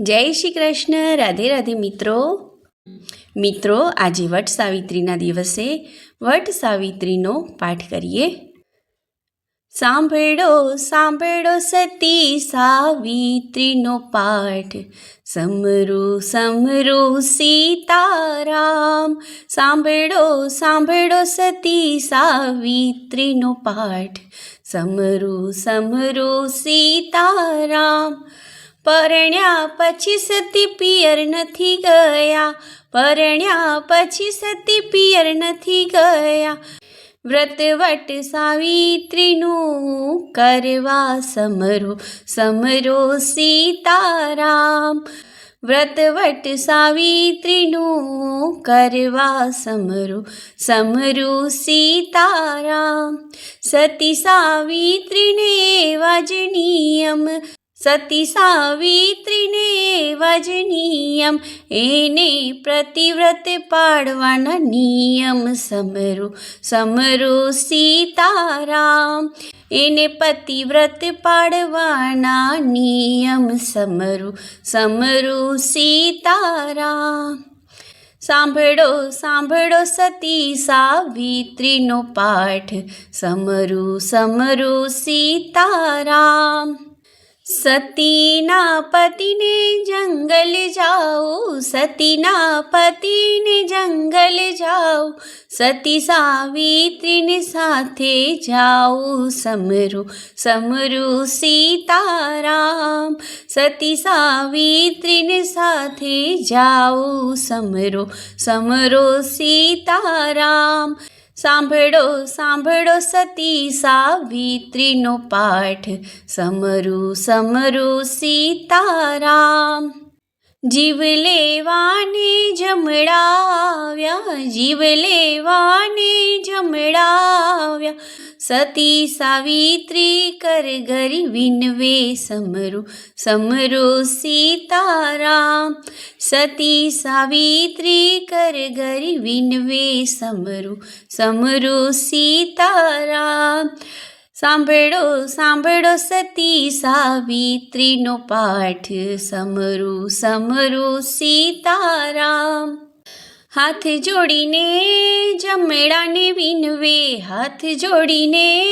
જય શ્રી કૃષ્ણ, રાધે રાધે મિત્રો. મિત્રો, આજે વટ સાવિત્રીના દિવસે વટ સાવિત્રીનો પાઠ કરીએ. સાંભળો સાંભળો સતી સાવિત્રીનો પાઠ. સમરુ સમરુ સીતારામ. સાંભળો સાંભળો સતી સાવિત્રીનો પાઠ. સમરુ સમરુ સીતારામ. પરણ્યા પછી સતી પિયર નથી ગયા. પરણ્યા પછી સતી પિયર નથી ગયા. વ્રતવટ સાવિત્રીનું કરવા સમરો સમરો સીતારામ. વ્રતવટ સાવિત્રીનું કરવા સમરો સમરો સીતારામ. સતી સાવિત્રીને એવા સતી સાવિત્રીને વજનીયમ, એને પ્રતિવ્રત પાડવાના નિયમ. સમરો સમરો સીતારામ, એને પતિવ્રત પાડવાના નિયમ. સમરો સમરો સીતારામ. સાંભળો સાંભળો સતી સાવિત્રીનો પાઠ. સમરુ સમરુ સીતારામ. સતીના પતિને જંગલ જાઓ સતીના પતિને જંગલ જાઓ સતી સાવિત્રીને સાથે જાઓ સમરુ સમરુ સીતારામ સતી સાવિત્રીને સાથે જાઓ સમરો સમરો સીતારામ સાંભળો સાંભળો સતી સાવિત્રીનો પાઠ. સમરુ સમરુ સીતારામ. જીવ લેવાને જમડાવ્યા જીવ લેવાને જમડાવ્યા. સતી સાવિત્રી કર ઘરી વિનવે સમરુ, સમરો સીતારામ. સતી સાવિત્રી કર ઘરી વિનવે સમરુ સમરુ સીતારામ. સાંભળો સાંભળો સતી સાવિત્રીનો પાઠ, સમરુ સમરુ સીતારામ. હાથ જોડીને જમડાને વિનવે, હાથ જોડીને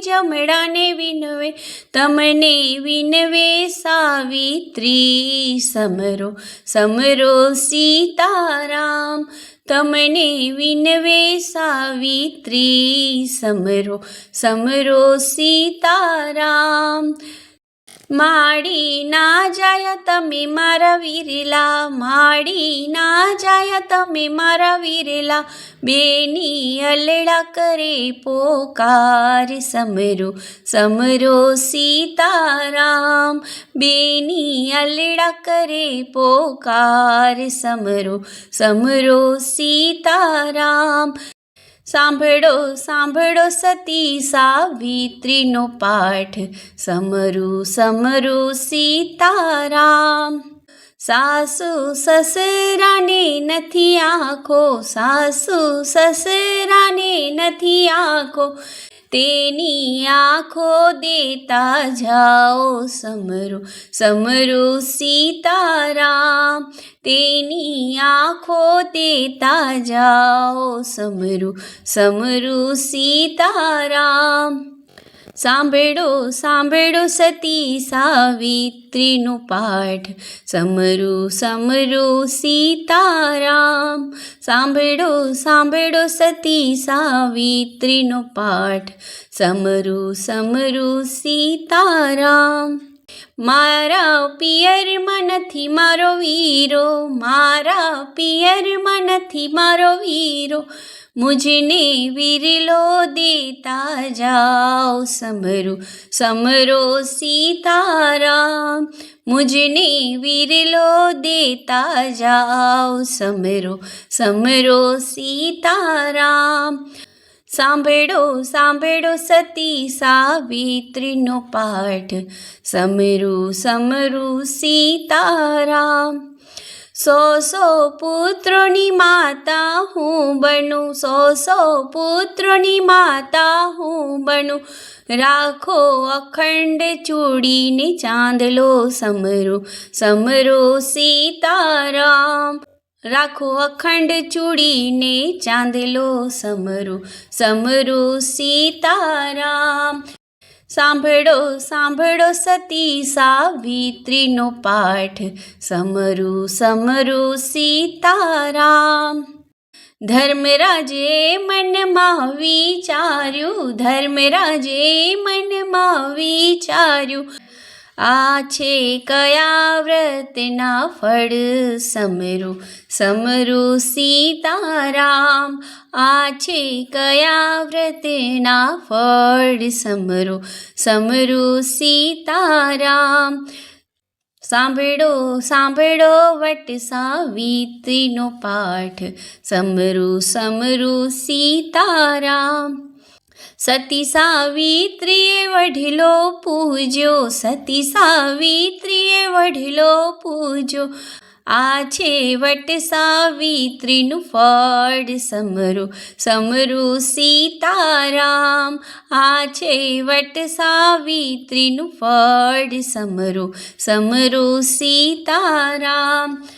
જમડાને વિનવે, તમને વિનવે સાવિત્રી. સમરો સમરો સીતારામ, તમને વિનવે સાવિત્રી. સમરો સમરો સીતારામ માડી ના જાય તમે મારા વીરેલા, માડી ના જાય તમે મારા વીરેલા. બેની અલડા કરે પોકાર સમરો સમરો સીતારામ. બેની અલડા કરે પોકાર સમરો સમરો સીતારામ. સાંભળો સાંભળો સતી સાવિત્રીનો પાઠ. સમરુ સમરુ સીતારામ. સાસુ સસરાને નથી આંખો, સાસુ સસરાને નથી આંખો. તેની આંખો દેતા જાઓ સમરો સમરો સીતારામ. તેની આંખો દેતા જાઓ સમરો સમરો સીતારામ. સાંભળો સાંભળો સતી સાવિત્રીનો પાઠ. સમરુ સમરુ સીતારામ. સાંભળો સાંભળો સતી સાવિત્રીનો પાઠ. સમરુ સમરુ સીતારામ. મારા પિયરમાં નથી મારો વીરો, મારા પિયરમાં નથી મારો વીરો, મુજને વીરલો દેતા જાઓ સમરો સમરો સીતારામ, મુજને વીરલો દેતા જાઓ સમરો સમરો સીતારામ. સાંભળો સાંભળો સતી સાવિત્રીનો પાઠ. સમરુ સમરુ સીતારામ. સો સો પુત્રોની માતા હું બનું. સો સો પુત્રોની માતા હું બનું. રાખો અખંડ ચૂડીને ચાંદલો સમરો સમરો સીતારામ. રાખો અખંડ ચૂડીને ચાંદલો સમરો સમરો સીતારામ. સાંભળો સાંભળો સતી સાવિત્રીનો પાઠ, સમરુ સમરુ સીતારામ. ધર્મરાજે મનમાં વિચાર્યું, ધર્મરાજે મનમાં વિચાર્યું આ છે કયા વ્રતના ફળ સમરુ? સમરુ સીતારામ. આ છે કયા વ્રતના ફળ સમરુ? સમરુ સીતારામ. સાંભળો સાંભળો વટ સાવિત્રીનો પાઠ. સમરુ સમરુ સીતારામ. સતી સાવિત્રીએ વઢીલો પૂજ્યો. સતી સાવિત્રીએ વઢીલો પૂજ્યો. આ છે વટ સાવિત્રીનું ફળ સમરુ સમરુ સીતારામ. આ છે વટ સાવિત્રીનું ફળ સમરુ સમરુ સીતારામ.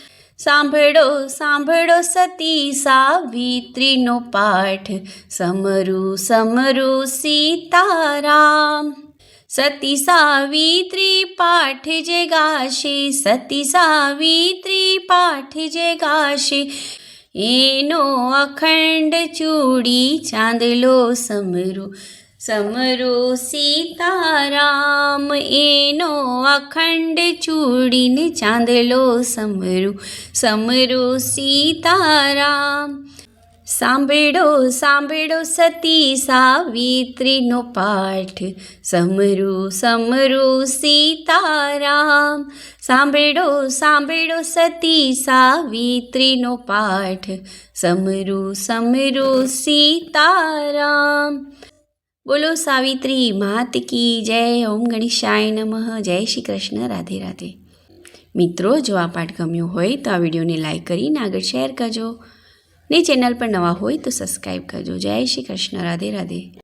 સાંભળો સાંભળો સતી સાવિત્રીનો પાઠ. સમરુ સમરુ સીતારામ. સતી સાવિત્રી પાઠ જે ગાશે, સતી સાવિત્રી પાઠ જે ગાશે. એનો અખંડ ચૂડી ચાંદલો સમરુ સમરો સીતારામ, એનો અખંડ ચૂડીને ચાંદલો સમરુ, સમરો સીતારામ. સાંભળો સાંભળો સતી સાવિત્રીનો પાઠ. સમરુ સમરુ સીતારામ. સાંભળો સાંભળો સતી સાવિત્રીનો પાઠ. સમરુ સમરુ સીતારામ. બોલો સાવિત્રી માત કી જય ઓમ ગણેશાય નમઃ, જય શ્રી કૃષ્ણ, રાધે રાધે. મિત્રો, જો આ પાઠ ગમ્યો હોય તો આ વિડીયોને લાઈક કરીને આગળ શેર કરજો ને ચેનલ પર નવા હોય તો સબસ્ક્રાઈબ કરજો. જય શ્રી કૃષ્ણ, રાધે રાધે.